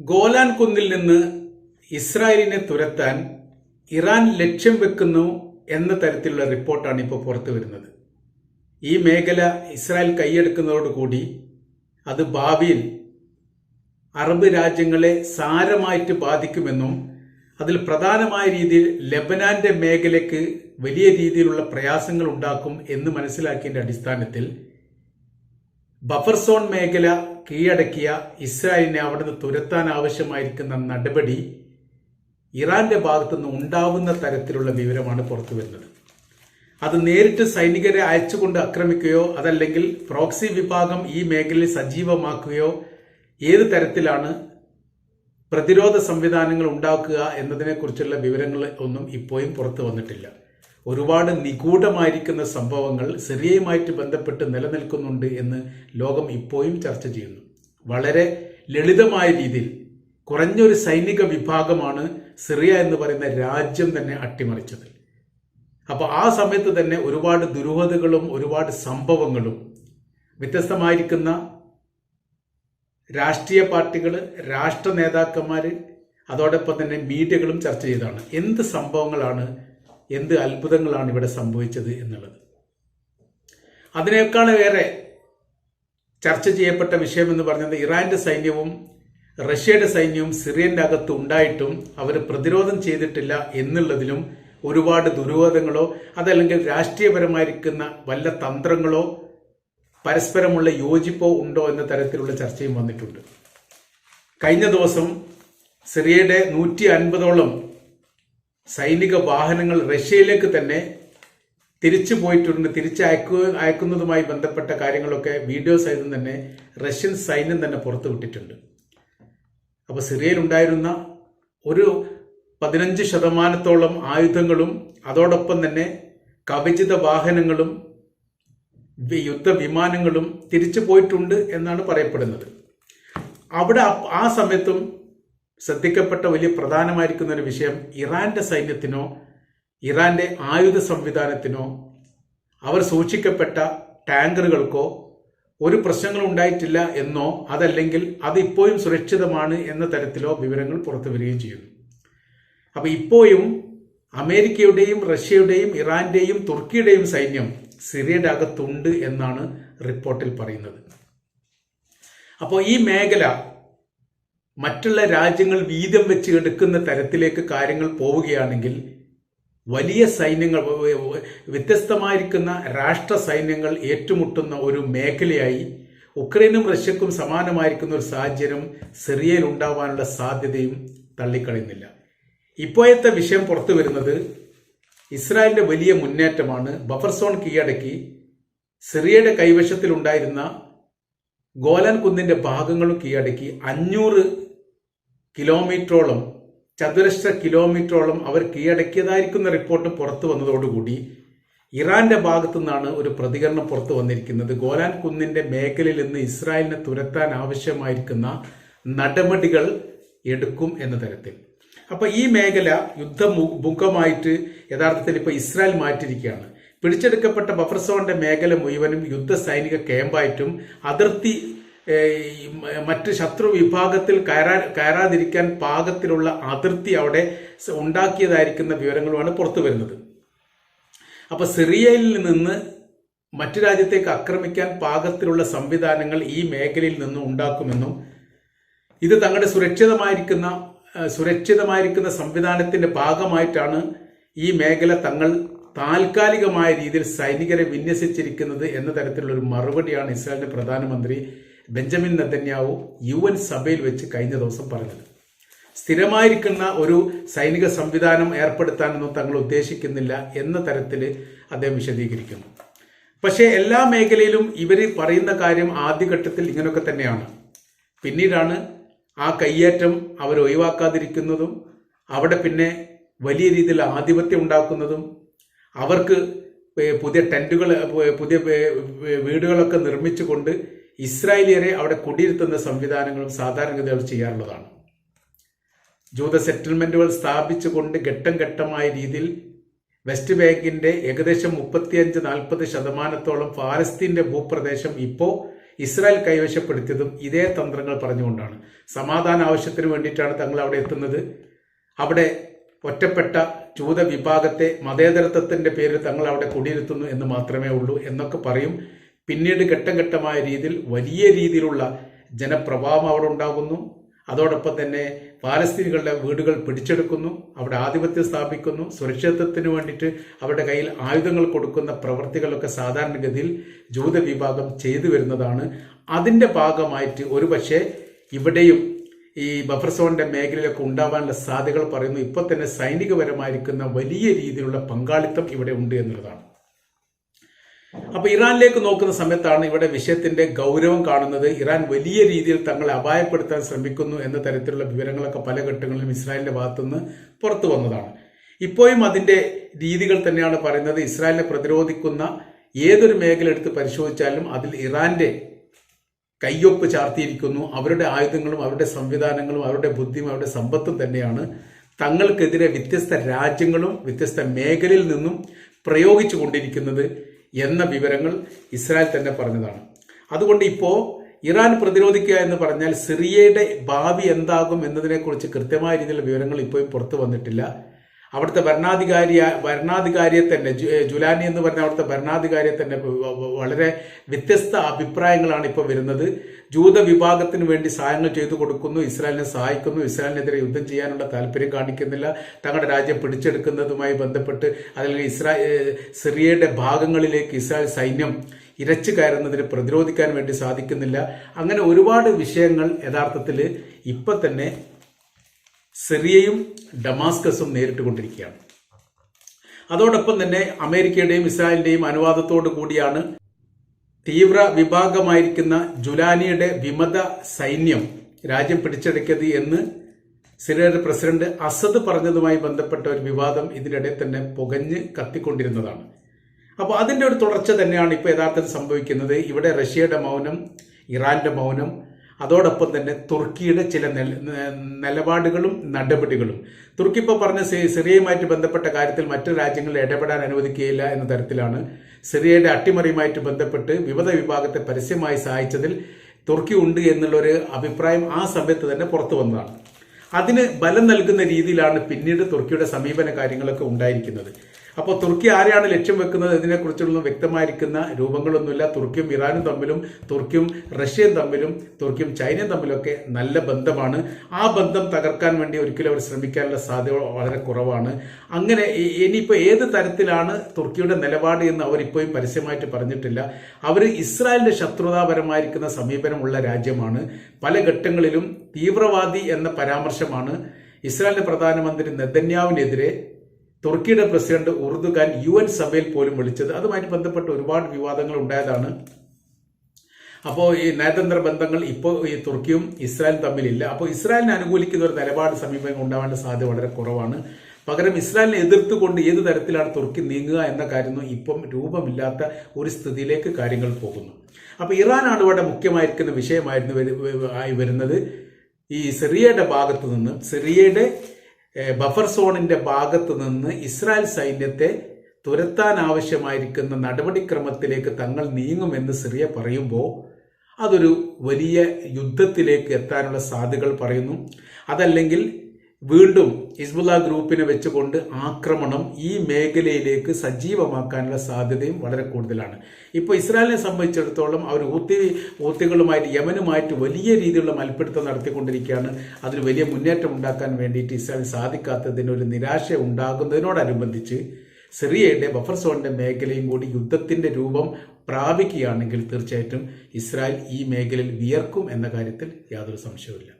Golan കുന്നിൽ നിന്ന് ഇസ്രായേലിനെ തുരത്താൻ ഇറാൻ ലക്ഷ്യം വെക്കുന്നു എന്ന തരത്തിലുള്ള റിപ്പോർട്ടാണ് ഇപ്പോൾ പുറത്തു വരുന്നത്. ഈ മേഖല ഇസ്രായേൽ കൈയെടുക്കുന്നതോടുകൂടി അത് ഭാവിയിൽ അറബ് രാജ്യങ്ങളെ സാരമായിട്ട് ബാധിക്കുമെന്നും അതിൽ പ്രധാനമായ രീതിയിൽ ലബനാന്റെ മേഖലയ്ക്ക് വലിയ രീതിയിലുള്ള പ്രയാസങ്ങൾ ഉണ്ടാക്കും എന്ന് മനസ്സിലാക്കിയതിന്റെ അടിസ്ഥാനത്തിൽ ബഫർ സോൺ മേഖല കീഴടക്കിയ ഇസ്രായേലിനെ അവിടുന്ന് തുരത്താൻ ആവശ്യമായിരിക്കുന്ന നടപടി ഇറാന്റെ ഭാഗത്തുനിന്ന് ഉണ്ടാവുന്ന തരത്തിലുള്ള വിവരമാണ് പുറത്തു വരുന്നത്. അത് നേരിട്ട് സൈനികരെ അയച്ചുകൊണ്ട് ആക്രമിക്കുകയോ അതല്ലെങ്കിൽ പ്രോക്സി വിഭാഗം ഈ മേഖലയിൽ സജീവമാക്കുകയോ ഏത് തരത്തിലാണ് പ്രതിരോധ സംവിധാനങ്ങൾ ഉണ്ടാക്കുക എന്നതിനെക്കുറിച്ചുള്ള വിവരങ്ങൾ ഒന്നും ഇപ്പോഴും പുറത്തു വന്നിട്ടില്ല. ഒരുപാട് നിഗൂഢമായിരിക്കുന്ന സംഭവങ്ങൾ സിറിയയുമായിട്ട് ബന്ധപ്പെട്ട് നിലനിൽക്കുന്നുണ്ട് എന്ന് ലോകം ഇപ്പോഴും ചർച്ച ചെയ്യുന്നു. വളരെ ലളിതമായ രീതിയിൽ കുറഞ്ഞൊരു സൈനിക വിഭാഗമാണ് സിറിയ എന്ന് പറയുന്ന രാജ്യം തന്നെ അട്ടിമറിച്ചത്. അപ്പോൾ ആ സമയത്ത് തന്നെ ഒരുപാട് ദുരൂഹതകളും ഒരുപാട് സംഭവങ്ങളും വ്യത്യസ്തമായിരിക്കുന്ന രാഷ്ട്രീയ പാർട്ടികൾ രാഷ്ട്ര നേതാക്കന്മാർ അതോടൊപ്പം തന്നെ മീഡിയകളും ചർച്ച ചെയ്തതാണ്. എന്ത് സംഭവങ്ങളാണ് എന്ത് അത്ഭുതങ്ങളാണ് ഇവിടെ സംഭവിച്ചത് എന്നുള്ളത്. അതിനേക്കാൾ ഏറെ ചർച്ച ചെയ്യപ്പെട്ട വിഷയം എന്ന് പറഞ്ഞത് ഇറാന്റെ സൈന്യവും റഷ്യയുടെ സൈന്യവും സിറിയന്റെ അകത്ത് ഉണ്ടായിട്ടും അവർ പ്രതിരോധം ചെയ്തിട്ടില്ല എന്നുള്ളതിലും ഒരുപാട് ദുരൂഹതകളോ അതല്ലെങ്കിൽ രാഷ്ട്രീയപരമായിരിക്കുന്ന വല്ല തന്ത്രങ്ങളോ പരസ്പരമുള്ള യോജിപ്പോ ഉണ്ടോ എന്ന തരത്തിലുള്ള ചർച്ചയും വന്നിട്ടുണ്ട്. കഴിഞ്ഞ ദിവസം സിറിയയുടെ നൂറ്റി അൻപതോളം സൈനിക വാഹനങ്ങൾ റഷ്യയിലേക്ക് തന്നെ തിരിച്ചു പോയിട്ടുണ്ട്. തിരിച്ചയക്കുക അയക്കുന്നതുമായി ബന്ധപ്പെട്ട കാര്യങ്ങളൊക്കെ വീഡിയോ സഹിതം തന്നെ റഷ്യൻ സൈന്യം തന്നെ പുറത്തുവിട്ടിട്ടുണ്ട് അപ്പോൾ സിറിയയിലുണ്ടായിരുന്ന ഒരു പതിനഞ്ച് ശതമാനത്തോളം ആയുധങ്ങളും അതോടൊപ്പം തന്നെ കവചിത വാഹനങ്ങളും യുദ്ധവിമാനങ്ങളും തിരിച്ചു പോയിട്ടുണ്ട് എന്നാണ് പറയപ്പെടുന്നത്. അവിടെ ആ സമയത്തും ശ്രദ്ധിക്കപ്പെട്ട വലിയ പ്രധാനമായിരിക്കുന്ന ഒരു വിഷയം ഇറാന്റെ സൈന്യത്തിനോ ഇറാന്റെ ആയുധ സംവിധാനത്തിനോ അവർ സൂക്ഷിക്കപ്പെട്ട ടാങ്കറുകൾക്കോ ഒരു പ്രശ്നങ്ങളും ഉണ്ടായിട്ടില്ല എന്നോ അതല്ലെങ്കിൽ അത് ഇപ്പോഴും സുരക്ഷിതമാണ് എന്ന തരത്തിലോ വിവരങ്ങൾ പുറത്തു വരികയും ചെയ്യുന്നു. അപ്പൊ ഇപ്പോഴും അമേരിക്കയുടെയും റഷ്യയുടെയും ഇറാന്റെയും തുർക്കിയുടെയും സൈന്യം സിറിയയുടെ അകത്തുണ്ട് എന്നാണ് റിപ്പോർട്ടിൽ പറയുന്നത്. അപ്പോൾ ഈ മേഖല മറ്റുള്ള രാജ്യങ്ങൾ വീതം വെച്ച് എടുക്കുന്ന തരത്തിലേക്ക് കാര്യങ്ങൾ പോവുകയാണെങ്കിൽ വലിയ സൈന്യങ്ങൾ വ്യത്യസ്തമായിരിക്കുന്ന രാഷ്ട്ര സൈന്യങ്ങൾ ഏറ്റുമുട്ടുന്ന ഒരു മേഖലയായി ഉക്രൈനും റഷ്യക്കും സമാനമായിരിക്കുന്ന ഒരു സാഹചര്യം സിറിയയിൽ ഉണ്ടാവാനുള്ള സാധ്യതയും തള്ളിക്കളയുന്നില്ല. ഇപ്പോഴത്തെ വിഷയം പുറത്തു വരുന്നത് ഇസ്രായേലിന്റെ വലിയ മുന്നേറ്റമാണ്. ബഫർ സോൺ കീഴടക്കി സിറിയയുടെ കൈവശത്തിലുണ്ടായിരുന്ന ഗോലാൻ കുന്നിന്റെ ഭാഗങ്ങളും കീഴടക്കി അഞ്ഞൂറ് കിലോമീറ്ററോളം ചതുരശ്ര കിലോമീറ്ററോളം അവർ കീഴടക്കിയതായിരിക്കുന്ന റിപ്പോർട്ട് പുറത്തു വന്നതോടുകൂടി ഇറാന്റെ ഭാഗത്തു നിന്നാണ് ഒരു പ്രതികരണം പുറത്തു വന്നിരിക്കുന്നത്. ഗോലാൻ കുന്നിന്റെ മേഖലയിൽ നിന്ന് ഇസ്രായേലിനെ തുരത്താൻ ആവശ്യമായിരിക്കുന്ന നടപടികൾ എടുക്കും എന്ന തരത്തിൽ. അപ്പൊ ഈ മേഖല യുദ്ധമുഖമായിട്ട് യഥാർത്ഥത്തിൽ ഇപ്പൊ ഇസ്രായേൽ മാറ്റിയിരിക്കുകയാണ്. പിടിച്ചെടുക്കപ്പെട്ട ബഫർ സോണിന്റെ മേഖല മുഴുവനും യുദ്ധ സൈനിക ക്യാമ്പായിട്ടും അതിർത്തി മറ്റ് ശത്രു വിഭാഗത്തിൽ കയറാൻ കയറാതിരിക്കാൻ പാകത്തിലുള്ള അതിർത്തി അവിടെ ഉണ്ടാക്കിയതായിരിക്കുന്ന വിവരങ്ങളുമാണ് പുറത്തു വരുന്നത്. അപ്പൊ സിറിയയിൽ നിന്ന് മറ്റു രാജ്യത്തേക്ക് ആക്രമിക്കാൻ പാകത്തിലുള്ള സംവിധാനങ്ങൾ ഈ മേഖലയിൽ നിന്നും ഉണ്ടാക്കുമെന്നും ഇത് തങ്ങളുടെ സുരക്ഷിതമായിരിക്കുന്ന സുരക്ഷിതമായിരിക്കുന്ന സംവിധാനത്തിന്റെ ഭാഗമായിട്ടാണ് ഈ മേഖല തങ്ങൾ താൽക്കാലികമായ രീതിയിൽ സൈനികരെ വിന്യസിച്ചിരിക്കുന്നത് എന്ന തരത്തിലുള്ള ഒരു മറുപടിയാണ് ഇസ്രായേലിന്റെ പ്രധാനമന്ത്രി ബെഞ്ചമിൻ നെതന്യാവു യു എൻ സഭയിൽ വെച്ച് കഴിഞ്ഞ ദിവസം പറഞ്ഞത്. സ്ഥിരമായിരിക്കുന്ന ഒരു സൈനിക സംവിധാനം ഏർപ്പെടുത്താനൊന്നും തങ്ങൾ ഉദ്ദേശിക്കുന്നില്ല എന്ന തരത്തിൽ അദ്ദേഹം വിശദീകരിക്കുന്നു. പക്ഷേ എല്ലാ മേഖലയിലും ഇവർ പറയുന്ന കാര്യം ആദ്യഘട്ടത്തിൽ ഇങ്ങനെയൊക്കെ തന്നെയാണ്. പിന്നീടാണ് ആ കയ്യേറ്റം അവർ ഒഴിവാക്കാതിരിക്കുന്നതും അവിടെ പിന്നെ വലിയ രീതിയിൽ ആധിപത്യം ഉണ്ടാക്കുന്നതും അവർക്ക് പുതിയ ടെന്റുകൾ പുതിയ വീടുകളൊക്കെ നിർമ്മിച്ചുകൊണ്ട് ഇസ്രായേലിയരെ അവിടെ കുടിയിരുത്തുന്ന സംവിധാനങ്ങളും സാധാരണഗതി അവർ ചെയ്യാറുള്ളതാണ്. ജൂത സെറ്റിൽമെന്റുകൾ സ്ഥാപിച്ചുകൊണ്ട് ഘട്ടം ഘട്ടമായ രീതിയിൽ വെസ്റ്റ് ബാങ്കിന്റെ ഏകദേശം മുപ്പത്തിയഞ്ച് നാൽപ്പത് ശതമാനത്തോളം ഫാലസ്തീന്റെ ഭൂപ്രദേശം ഇപ്പോൾ ഇസ്രായേൽ കൈവശപ്പെടുത്തിയതും ഇതേ തന്ത്രങ്ങൾ പറഞ്ഞുകൊണ്ടാണ്. സമാധാന ആവശ്യത്തിന് വേണ്ടിയിട്ടാണ് തങ്ങൾ അവിടെ എത്തുന്നത്. അവിടെ ഒറ്റപ്പെട്ട ജൂത വിഭാഗത്തെ മതേതരത്വത്തിന്റെ പേരിൽ തങ്ങൾ അവിടെ കുടിയിരുത്തുന്നു എന്ന് മാത്രമേ ഉള്ളൂ എന്നൊക്കെ പറയും. പിന്നീട് ഘട്ടം ഘട്ടമായ രീതിയിൽ വലിയ രീതിയിലുള്ള ജനപ്രഭാവം അവിടെ ഉണ്ടാകുന്നു. അതോടൊപ്പം തന്നെ പാലസ്തീനികളുടെ വീടുകൾ പിടിച്ചെടുക്കുന്നു. അവിടെ ആധിപത്യം സ്ഥാപിക്കുന്നു. സുരക്ഷിതത്വത്തിന് വേണ്ടിയിട്ട് അവരുടെ കയ്യിൽ ആയുധങ്ങൾ കൊടുക്കുന്ന പ്രവർത്തികളൊക്കെ സാധാരണഗതിയിൽ ജൂത വിഭാഗം ചെയ്തു വരുന്നതാണ്. അതിന്റെ ഭാഗമായിട്ട് ഒരുപക്ഷെ ഇവിടെയും ഈ ബഫർ സോണിന്റെ മേഖലയിലൊക്കെ ഉണ്ടാവാനുള്ള സാധ്യതകൾ പറയുന്നു. ഇപ്പൊ തന്നെ സൈനികപരമായിരിക്കുന്ന വലിയ രീതിയിലുള്ള പങ്കാളിത്തം ഇവിടെ ഉണ്ട് എന്നുള്ളതാണ്. അപ്പൊ ഇറാനിലേക്ക് നോക്കുന്ന സമയത്താണ് ഇവിടെ വിഷയത്തിന്റെ ഗൗരവം കാണുന്നത്. ഇറാൻ വലിയ രീതിയിൽ തങ്ങളെ അപായപ്പെടുത്താൻ ശ്രമിക്കുന്നു എന്ന തരത്തിലുള്ള വിവരങ്ങളൊക്കെ പല ഘട്ടങ്ങളിലും ഇസ്രായേലിന്റെ ഭാഗത്തുനിന്ന് പുറത്തു വന്നതാണ്. ഇപ്പോഴും അതിന്റെ രീതികൾ തന്നെയാണ് പറയുന്നത്. ഇസ്രായേലിനെ പ്രതിരോധിക്കുന്ന ഏതൊരു മേഖല എടുത്ത് പരിശോധിച്ചാലും അതിൽ ഇറാന്റെ കയ്യൊപ്പ് ചാർത്തിയിരിക്കുന്നു. അവരുടെ ആയുധങ്ങളും അവരുടെ സംവിധാനങ്ങളും അവരുടെ ബുദ്ധിയും അവരുടെ സമ്പത്തും തന്നെയാണ് തങ്ങൾക്കെതിരെ വ്യത്യസ്ത രാജ്യങ്ങളും വ്യത്യസ്ത മേഖലയിൽ നിന്നും പ്രയോഗിച്ചു കൊണ്ടിരിക്കുന്നത് എന്ന വിവരങ്ങൾ ഇസ്രായേൽ തന്നെ പറഞ്ഞതാണ്. അതുകൊണ്ട് ഇപ്പോൾ ഇറാൻ പ്രതിരോധിക്കുക എന്ന് പറഞ്ഞാൽ സിറിയയുടെ ഭാവി എന്താകും എന്നതിനെക്കുറിച്ച് കൃത്യമായ രീതിയിലുള്ള വിവരങ്ങൾ ഇപ്പോഴും പുറത്തു വന്നിട്ടില്ല. അവിടുത്തെ ഭരണാധികാരിയ ഭരണാധികാരിയെ തന്നെ ജുലാനി എന്ന് പറഞ്ഞ അവിടുത്തെ ഭരണാധികാരിയെ തന്നെ വളരെ വ്യത്യസ്ത അഭിപ്രായങ്ങളാണ് ഇപ്പോൾ വരുന്നത്. ജൂത വിഭാഗത്തിന് വേണ്ടി സഹായങ്ങൾ ചെയ്തു കൊടുക്കുന്നു ഇസ്രായേലിനെ സഹായിക്കുന്നു ഇസ്രായേലിനെതിരെ യുദ്ധം ചെയ്യാനുള്ള താല്പര്യം കാണിക്കുന്നില്ല. തങ്ങളുടെ രാജ്യം പിടിച്ചെടുക്കുന്നതുമായി ബന്ധപ്പെട്ട് അല്ലെങ്കിൽ ഇസ്രായേൽ സിറിയയുടെ ഭാഗങ്ങളിലേക്ക് ഇസ്രായേൽ സൈന്യം ഇരച്ചു കയറുന്നതിന് പ്രതിരോധിക്കാൻ വേണ്ടി സാധിക്കുന്നില്ല. അങ്ങനെ ഒരുപാട് വിഷയങ്ങൾ യഥാർത്ഥത്തിൽ ഇപ്പൊ തന്നെ സിറിയയും ഡമാസ്കസും നേരിട്ട് കൊണ്ടിരിക്കുകയാണ് അതോടൊപ്പം തന്നെ അമേരിക്കയുടെയും ഇസ്രായേലിന്റെയും അനുവാദത്തോടു കൂടിയാണ് തീവ്ര വിഭാഗമായിരിക്കുന്ന ജുലാനിയുടെ വിമത സൈന്യം രാജ്യം പിടിച്ചടക്കിയത് എന്ന് സിറിയയുടെ പ്രസിഡന്റ് അസദ് പറഞ്ഞതുമായി ബന്ധപ്പെട്ട ഒരു വിവാദം ഇതിനിടെ തന്നെ പുകഞ്ഞ് കത്തിക്കൊണ്ടിരുന്നതാണ്. അപ്പോൾ അതിന്റെ ഒരു തുടർച്ച തന്നെയാണ് ഇപ്പോൾ യഥാർത്ഥത്തിൽ സംഭവിക്കുന്നത്. ഇവിടെ റഷ്യയുടെ മൗനം ഇറാന്റെ മൗനം അതോടൊപ്പം തന്നെ തുർക്കിയുടെ ചില നിലപാടുകളും നടപടികളും. തുർക്കി ഇപ്പോൾ പറഞ്ഞ സിറിയയുമായിട്ട് ബന്ധപ്പെട്ട കാര്യത്തിൽ മറ്റു രാജ്യങ്ങൾ ഇടപെടാൻ അനുവദിക്കുകയില്ല എന്ന തരത്തിലാണ് സിറിയയുടെ അട്ടിമറിയുമായിട്ട് ബന്ധപ്പെട്ട് വിമത വിഭാഗത്തെ പരസ്യമായി സഹായിച്ചതിൽ തുർക്കി ഉണ്ട് എന്നുള്ളൊരു അഭിപ്രായം ആ സമയത്ത് തന്നെ പുറത്തു വന്നതാണ്. അതിന് ബലം നൽകുന്ന രീതിയിലാണ് പിന്നീട് തുർക്കിയുടെ സമീപന കാര്യങ്ങളൊക്കെ ഉണ്ടായിരിക്കുന്നത്. അപ്പോൾ തുർക്കി ആരെയാണ് ലക്ഷ്യം വെക്കുന്നത്? ഇതിനെക്കുറിച്ചുള്ള വ്യക്തമായിരിക്കുന്ന രൂപങ്ങളൊന്നുമില്ല. തുർക്കിയും ഇറാനും തമ്മിലും തുർക്കിയും റഷ്യയും തമ്മിലും തുർക്കിയും ചൈനയും തമ്മിലൊക്കെ നല്ല ബന്ധമാണ്. ആ ബന്ധം തകർക്കാൻ വേണ്ടി ഒരിക്കലും അവർ ശ്രമിക്കാനുള്ള സാധ്യത വളരെ കുറവാണ്. അങ്ങനെ ഇനിയിപ്പോൾ ഏത് തരത്തിലാണ് തുർക്കിയുടെ നിലപാട് എന്ന് അവർ ഇപ്പോഴും പരസ്യമായിട്ട് പറഞ്ഞിട്ടില്ല. അവർ ഇസ്രായേലിന്റെ ശത്രുതാപരമായിരിക്കുന്ന സമീപനമുള്ള രാജ്യമാണ്. പല ഘട്ടങ്ങളിലും തീവ്രവാദി എന്ന പരാമർശമാണ് ഇസ്രായേലിന്റെ പ്രധാനമന്ത്രി നെതന്യാവിനെതിരെ തുർക്കിയുടെ പ്രസിഡന്റ് ഉറുദുഖാൻ യു എൻ സഭയിൽ പോലും വിളിച്ചത്. അതുമായിട്ട് ബന്ധപ്പെട്ട് ഒരുപാട് വിവാദങ്ങൾ ഉണ്ടായതാണ്. അപ്പോൾ ഈ നയതന്ത്ര ബന്ധങ്ങൾ ഇപ്പോൾ ഈ തുർക്കിയും ഇസ്രായേലും തമ്മിലില്ല. അപ്പോൾ ഇസ്രായേലിനെ അനുകൂലിക്കുന്ന ഒരു നിലപാട് സമീപം ഉണ്ടാവേണ്ട സാധ്യത വളരെ കുറവാണ്. പകരം ഇസ്രായേലിനെ എതിർത്തുകൊണ്ട് ഏത് തരത്തിലാണ് തുർക്കി നീങ്ങുക എന്ന കാര്യമൊന്നും ഇപ്പം രൂപമില്ലാത്ത ഒരു സ്ഥിതിയിലേക്ക് കാര്യങ്ങൾ പോകുന്നു. അപ്പോൾ ഇറാനാണ് ഇവിടെ മുഖ്യമായിരിക്കുന്ന വിഷയമായിരുന്നു ആയി വരുന്നത്. ഈ സിറിയയുടെ ഭാഗത്ത് നിന്ന് സിറിയയുടെ ബഫർ സോണിന്റെ ഭാഗത്ത് നിന്ന് ഇസ്രായേൽ സൈന്യത്തെ തുരത്താൻ ആവശ്യമായിരിക്കുന്ന നടപടിക്രമത്തിലേക്ക് തങ്ങൾ നീങ്ങുമെന്ന് സിറിയ പറയുമ്പോൾ അതൊരു വലിയ യുദ്ധത്തിലേക്ക് എത്താനുള്ള സാധ്യതകൾ പറയുന്നു. അതല്ലെങ്കിൽ വീണ്ടും ഹിസ്ബുല്ല ഗ്രൂപ്പിനെ വെച്ചുകൊണ്ട് ആക്രമണം ഈ മേഖലയിലേക്ക് സജീവമാക്കാനുള്ള സാധ്യതയും വളരെ കൂടുതലാണ്. ഇപ്പോൾ ഇസ്രായേലിനെ സംബന്ധിച്ചിടത്തോളം അവർ ഊത്തി ഊത്തികളുമായിട്ട് യമനുമായിട്ട് വലിയ രീതിയിലുള്ള മൽപ്പിടുത്തം നടത്തിക്കൊണ്ടിരിക്കുകയാണ്. അതിന് വലിയ മുന്നേറ്റം ഉണ്ടാക്കാൻ വേണ്ടിയിട്ട് ഇസ്രായേൽ സാധിക്കാത്തതിന് ഒരു നിരാശ ഉണ്ടാകുന്നതിനോടനുബന്ധിച്ച് സിറിയയുടെ ബഫർ സോണിന്റെ മേഖലയും കൂടി യുദ്ധത്തിന്റെ രൂപം പ്രാപിക്കുകയാണെങ്കിൽ തീർച്ചയായിട്ടും ഇസ്രായേൽ ഈ മേഖലയിൽ വിയർക്കും എന്ന കാര്യത്തിൽ യാതൊരു സംശയവുമില്ല.